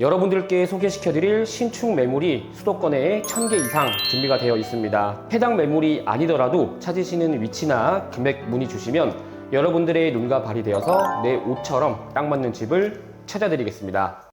여러분들께 소개시켜드릴 신축 매물이 수도권에 1000개 이상 준비가 되어 있습니다. 해당 매물이 아니더라도 찾으시는 위치나 금액 문의 주시면 여러분들의 눈과 발이 되어서 내 옷처럼 딱 맞는 집을 찾아드리겠습니다.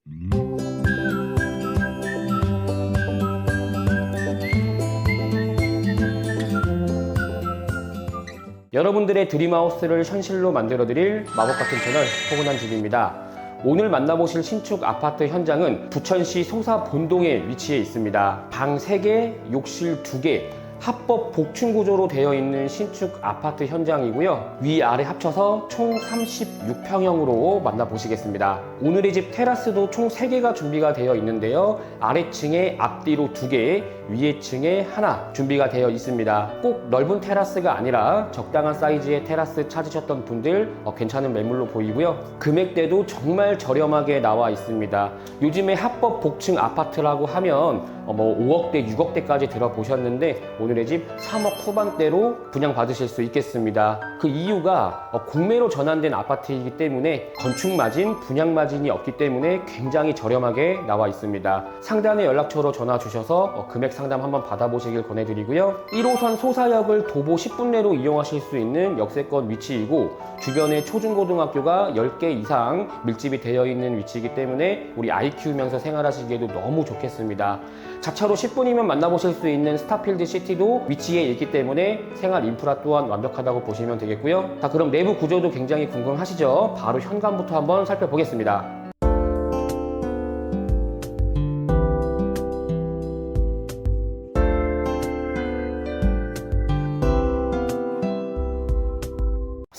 여러분들의 드림하우스를 현실로 만들어드릴 마법 같은 채널 포근한 집입니다. 오늘 만나보실 신축 아파트 현장은 부천시 소사 본동에 위치해 있습니다. 방 3개, 욕실 2개, 합법 복층 구조로 되어 있는 신축 아파트 현장이고요. 위아래 합쳐서 총 36평형으로 만나보시겠습니다. 오늘의 집 테라스도 총 3개가 준비가 되어 있는데요. 아래층에 앞뒤로 2개, 위에 층에 하나 준비가 되어 있습니다. 꼭 넓은 테라스가 아니라 적당한 사이즈의 테라스 찾으셨던 분들 어, 괜찮은 매물로 보이고요. 금액대도 정말 저렴하게 나와 있습니다. 요즘에 합법 복층 아파트라고 하면 어, 뭐 5억대, 6억대까지 들어보셨는데 오늘의 집 3억 후반대로 분양받으실 수 있겠습니다. 그 이유가 어, 공매로 전환된 아파트이기 때문에 건축 마진, 분양 마진 이 없기 때문에 굉장히 저렴하게 나와 있습니다. 상단의 연락처로 전화 주셔서 어, 금액 상담 한번 받아보시길 권해드리고요. 1호선 소사역을 도보 10분 내로 이용하실 수 있는 역세권 위치이고 주변에 초중고등학교가 10개 이상 밀집이 되어 있는 위치이기 때문에 우리 아이 키우면서 생활하시기에도 너무 좋겠습니다. 자차로 10분이면 만나보실 수 있는 스타필드 시티도 위치에 있기 때문에 생활 인프라 또한 완벽하다고 보시면 되겠고요. 자, 그럼 내부 구조도 굉장히 궁금하시죠? 바로 현관부터 한번 살펴보겠습니다.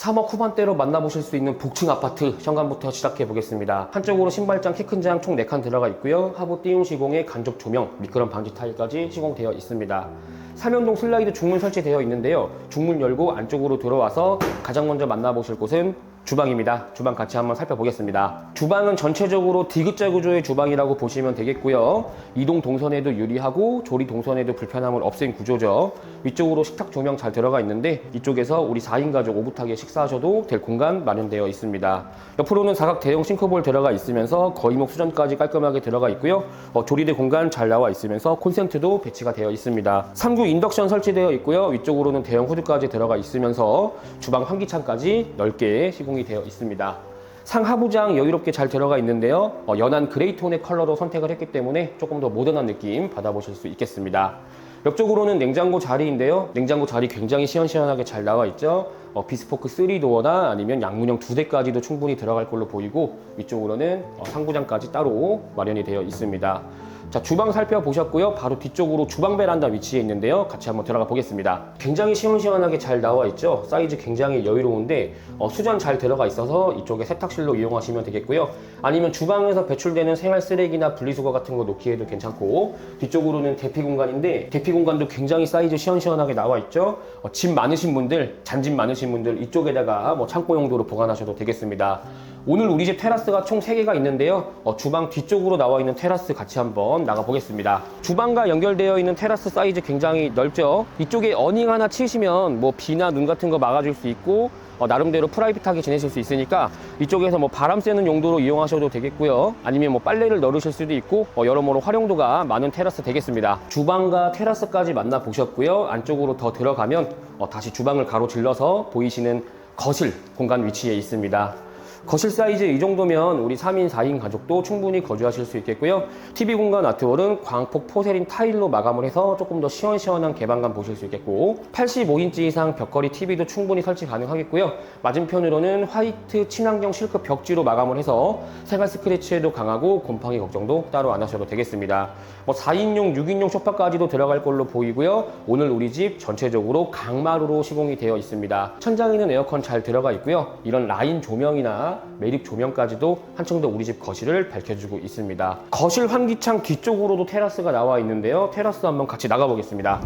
삼억 후반대로 만나보실 수 있는 복층 아파트 현관부터 시작해 보겠습니다. 한쪽으로 신발장, 키 큰 장 총 4칸 들어가 있고요. 하부 띄움 시공에 간접 조명, 미끄럼 방지 타일까지 시공되어 있습니다. 삼연동 슬라이드 중문 설치되어 있는데요. 중문 열고 안쪽으로 들어와서 가장 먼저 만나보실 곳은 주방입니다. 주방 같이 한번 살펴보겠습니다. 주방은 전체적으로 디귿자 구조의 주방이라고 보시면 되겠고요. 이동 동선에도 유리하고 조리 동선에도 불편함을 없앤 구조죠. 위쪽으로 식탁 조명 잘 들어가 있는데 이쪽에서 우리 4인 가족 오붓하게 식사하셔도 될 공간 마련되어 있습니다. 옆으로는 사각 대형 싱크볼 들어가 있으면서 거의목 수전까지 깔끔하게 들어가 있고요. 어, 조리대 공간 잘 나와 있으면서 콘센트도 배치가 되어 있습니다. 3구 인덕션 설치되어 있고요. 위쪽으로는 대형 후드까지 들어가 있으면서 주방 환기창까지 넓게 시공 이 되어 있습니다. 상하부장 여유롭게 잘 들어가 있는데요. 어, 연한 그레이 톤의 컬러로 선택을 했기 때문에 조금 더 모던한 느낌 받아보실 수 있겠습니다. 옆쪽으로는 냉장고 자리인데요. 냉장고 자리 굉장히 시원시원하게 잘 나와 있죠. 어, 비스포크 3도어나 아니면 양문형 두 대까지도 충분히 들어갈 걸로 보이고 위쪽으로는 어, 상부장까지 따로 마련이 되어 있습니다. 자, 주방 살펴보셨고요. 바로 뒤쪽으로 주방 베란다 위치에 있는데요. 같이 한번 들어가 보겠습니다. 굉장히 시원시원하게 잘 나와 있죠. 사이즈 굉장히 여유로운데 어, 수전 잘 들어가 있어서 이쪽에 세탁실로 이용하시면 되겠고요. 아니면 주방에서 배출되는 생활 쓰레기나 분리수거 같은 거 놓기에도 괜찮고 뒤쪽으로는 대피 공간인데 대피 공간도 굉장히 사이즈 시원시원하게 나와 있죠. 어, 집 많으신 분들, 잔집 많으신 분들 이쪽에다가 뭐 창고 용도로 보관하셔도 되겠습니다. 오늘 우리 집 테라스가 총 3개가 있는데요. 어, 주방 뒤쪽으로 나와 있는 테라스 같이 한번 나가 보겠습니다. 주방과 연결되어 있는 테라스 사이즈 굉장히 넓죠. 이쪽에 어닝 하나 치시면 뭐 비나 눈 같은 거 막아줄 수 있고 어, 나름대로 프라이빗하게 지내실 수 있으니까 이쪽에서 뭐 바람 쐬는 용도로 이용하셔도 되겠고요. 아니면 뭐 빨래를 널으실 수도 있고 어, 여러모로 활용도가 많은 테라스 되겠습니다. 주방과 테라스까지 만나 보셨고요. 안쪽으로 더 들어가면 어, 다시 주방을 가로질러서 보이시는 거실 공간 위치에 있습니다. 거실 사이즈 이 정도면 우리 3인, 4인 가족도 충분히 거주하실 수 있겠고요. TV 공간 아트월은 광폭 포세린 타일로 마감을 해서 조금 더 시원시원한 개방감 보실 수 있겠고 85인치 이상 벽걸이 TV도 충분히 설치 가능하겠고요. 맞은편으로는 화이트 친환경 실크 벽지로 마감을 해서 생활 스크래치에도 강하고 곰팡이 걱정도 따로 안 하셔도 되겠습니다. 뭐 4인용, 6인용 소파까지도 들어갈 걸로 보이고요. 오늘 우리 집 전체적으로 강마루로 시공이 되어 있습니다. 천장에는 에어컨 잘 들어가 있고요. 이런 라인 조명 매립 조명까지도 한층 더 우리 집 거실을 밝혀주고 있습니다. 거실 환기창 뒤쪽으로도 테라스가 나와 있는데요. 테라스 한번 같이 나가 보겠습니다.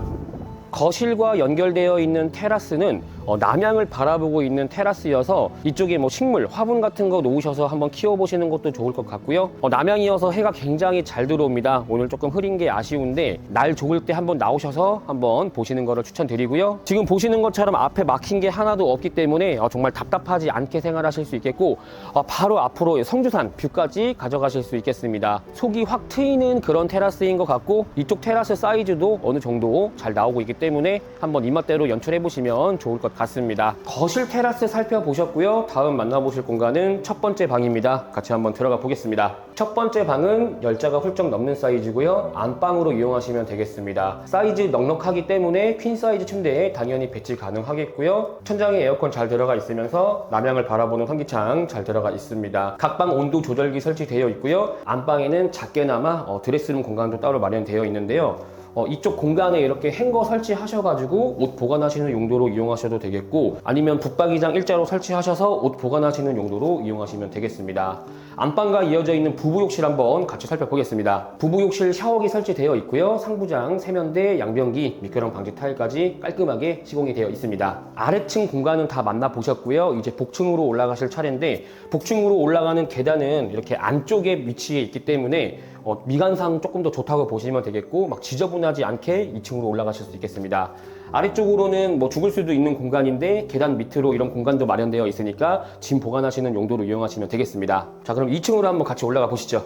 거실과 연결되어 있는 테라스는 어, 남향을 바라보고 있는 테라스여서 이쪽에 뭐 식물, 화분 같은 거 놓으셔서 한번 키워보시는 것도 좋을 것 같고요. 어, 남향이어서 해가 굉장히 잘 들어옵니다. 오늘 조금 흐린 게 아쉬운데 날 좋을 때 한번 나오셔서 한번 보시는 거를 추천드리고요. 지금 보시는 것처럼 앞에 막힌 게 하나도 없기 때문에 어, 정말 답답하지 않게 생활하실 수 있겠고 어, 바로 앞으로 성주산 뷰까지 가져가실 수 있겠습니다. 속이 확 트이는 그런 테라스인 것 같고 이쪽 테라스 사이즈도 어느 정도 잘 나오고 있기 때문에 한번 입맛대로 연출해 보시면 좋을 것 같습니다. 거실 테라스 살펴보셨고요. 다음 만나보실 공간은 첫 번째 방입니다. 같이 한번 들어가 보겠습니다. 첫 번째 방은 열자가 훌쩍 넘는 사이즈고요. 안방으로 이용하시면 되겠습니다. 사이즈 넉넉하기 때문에 퀸 사이즈 침대에 당연히 배치 가능하겠고요. 천장에 에어컨 잘 들어가 있으면서 남향을 바라보는 환기창 잘 들어가 있습니다. 각방 온도 조절기 설치되어 있고요. 안방에는 작게나마 어, 드레스룸 공간도 따로 마련되어 있는데요. 어, 이쪽 공간에 이렇게 행거 설치하셔가지고 옷 보관하시는 용도로 이용하셔도 되겠고 아니면 붙박이장 일자로 설치하셔서 옷 보관하시는 용도로 이용하시면 되겠습니다. 안방과 이어져 있는 부부욕실 한번 같이 살펴보겠습니다. 부부욕실 샤워기 설치되어 있고요. 상부장, 세면대, 양변기, 미끄럼 방지 타일까지 깔끔하게 시공이 되어 있습니다. 아래층 공간은 다 만나보셨고요. 이제 복층으로 올라가실 차례인데 복층으로 올라가는 계단은 이렇게 안쪽에 위치해 있기 때문에 어, 미관상 조금 더 좋다고 보시면 되겠고 막 지저분하지 않게 2층으로 올라가실 수 있겠습니다. 아래쪽으로는 뭐 죽을 수도 있는 공간인데 계단 밑으로 이런 공간도 마련되어 있으니까 짐 보관하시는 용도로 이용하시면 되겠습니다. 자 그럼 2층으로 한번 같이 올라가 보시죠.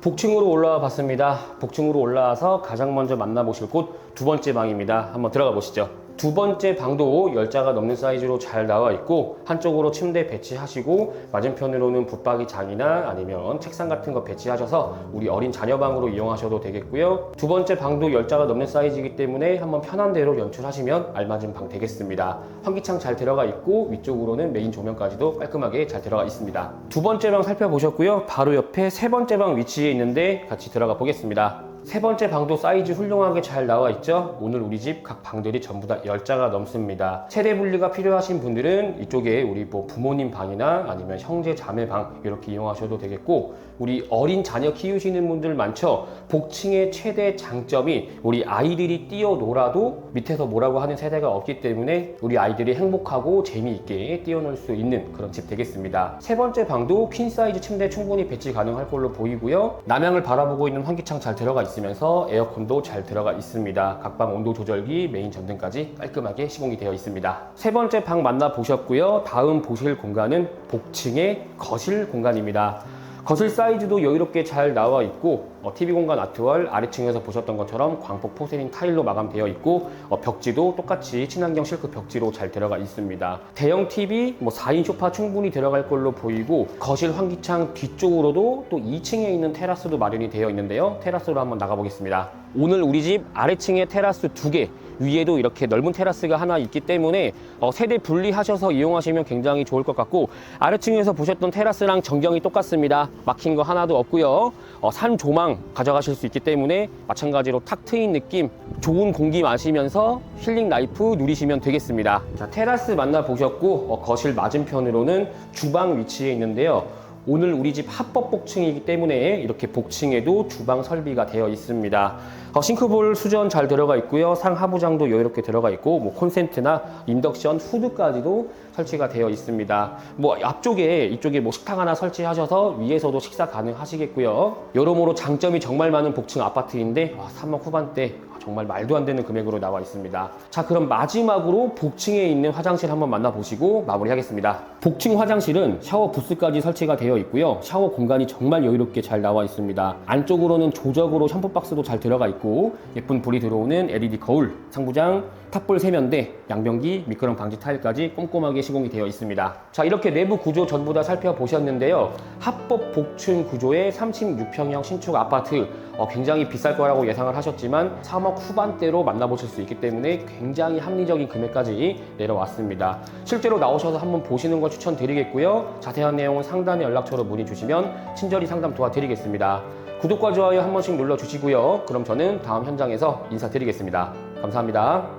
복층으로 올라와 봤습니다. 복층으로 올라와서 가장 먼저 만나보실 곳 두 번째 방입니다. 한번 들어가 보시죠. 두 번째 방도 열자가 넘는 사이즈로 잘 나와 있고 한쪽으로 침대 배치하시고 맞은편으로는 붙박이 장이나 아니면 책상 같은 거 배치하셔서 우리 어린 자녀 방으로 이용하셔도 되겠고요. 두 번째 방도 열자가 넘는 사이즈이기 때문에 한번 편한 대로 연출하시면 알맞은 방 되겠습니다. 환기창 잘 들어가 있고 위쪽으로는 메인 조명까지도 깔끔하게 잘 들어가 있습니다. 두 번째 방 살펴보셨고요. 바로 옆에 세 번째 방 위치에 있는데 같이 들어가 보겠습니다. 세 번째 방도 사이즈 훌륭하게 잘 나와 있죠? 오늘 우리 집 각 방들이 전부 다 열자가 넘습니다. 세대 분리가 필요하신 분들은 이쪽에 우리 뭐 부모님 방이나 아니면 형제 자매 방 이렇게 이용하셔도 되겠고 우리 어린 자녀 키우시는 분들 많죠? 복층의 최대 장점이 우리 아이들이 뛰어놀아도 밑에서 뭐라고 하는 세대가 없기 때문에 우리 아이들이 행복하고 재미있게 뛰어놀 수 있는 그런 집 되겠습니다. 세 번째 방도 퀸 사이즈 침대 충분히 배치 가능할 걸로 보이고요. 남향을 바라보고 있는 환기창 잘 들어가 있으면서 에어컨도 잘 들어가 있습니다. 각방 온도 조절기, 메인 전등까지 깔끔하게 시공이 되어 있습니다. 세 번째 방 만나 보셨고요. 다음 보실 공간은 복층의 거실 공간입니다. 거실 사이즈도 여유롭게 잘 나와 있고 어, TV 공간 아트월 아래층에서 보셨던 것처럼 광폭 포세린 타일로 마감되어 있고 어, 벽지도 똑같이 친환경 실크 벽지로 잘 들어가 있습니다. 대형 TV, 뭐 4인 소파 충분히 들어갈 걸로 보이고 거실 환기창 뒤쪽으로도 또 2층에 있는 테라스도 마련이 되어 있는데요. 테라스로 한번 나가 보겠습니다. 오늘 우리 집 아래층에 테라스 두 개, 위에도 이렇게 넓은 테라스가 하나 있기 때문에 어, 세대 분리하셔서 이용하시면 굉장히 좋을 것 같고 아래층에서 보셨던 테라스랑 전경이 똑같습니다. 막힌 거 하나도 없고요. 어, 산 조망 가져가실 수 있기 때문에 마찬가지로 탁 트인 느낌, 좋은 공기 마시면서 힐링 라이프 누리시면 되겠습니다. 자, 테라스 만나 보셨고 어, 거실 맞은편으로는 주방 위치에 있는데요. 오늘 우리 집 합법 복층이기 때문에 이렇게 복층에도 주방 설비가 되어 있습니다. 어, 싱크볼 수전 잘 들어가 있고요. 상하부장도 여유롭게 들어가 있고 뭐 콘센트나 인덕션 후드까지도 설치가 되어 있습니다. 뭐 앞쪽에 이쪽에 뭐 식탁 하나 설치하셔서 위에서도 식사 가능하시겠고요. 여러모로 장점이 정말 많은 복층 아파트인데 와, 3억 후반대 정말 말도 안 되는 금액으로 나와 있습니다. 자, 그럼 마지막으로 복층에 있는 화장실 한번 만나보시고 마무리하겠습니다. 복층 화장실은 샤워 부스까지 설치가 되어 있고요. 샤워 공간이 정말 여유롭게 잘 나와 있습니다. 안쪽으로는 조적으로 샴푸 박스도 잘 들어가 있고 예쁜 불이 들어오는 LED 거울, 상부장, 탑볼 세면대, 양변기, 미끄럼 방지 타일까지 꼼꼼하게 시공이 되어 있습니다. 자, 이렇게 내부 구조 전부 다 살펴보셨는데요. 합법 복층 구조의 36평형 신축 아파트 어, 굉장히 비쌀 거라고 예상을 하셨지만 3억 후반대로 만나보실 수 있기 때문에 굉장히 합리적인 금액까지 내려왔습니다. 실제로 나오셔서 한번 보시는 걸 추천드리겠고요. 자세한 내용은 상단의 연락처로 문의 주시면 친절히 상담 도와드리겠습니다. 구독과 좋아요 한 번씩 눌러주시고요. 그럼 저는 다음 현장에서 인사드리겠습니다. 감사합니다.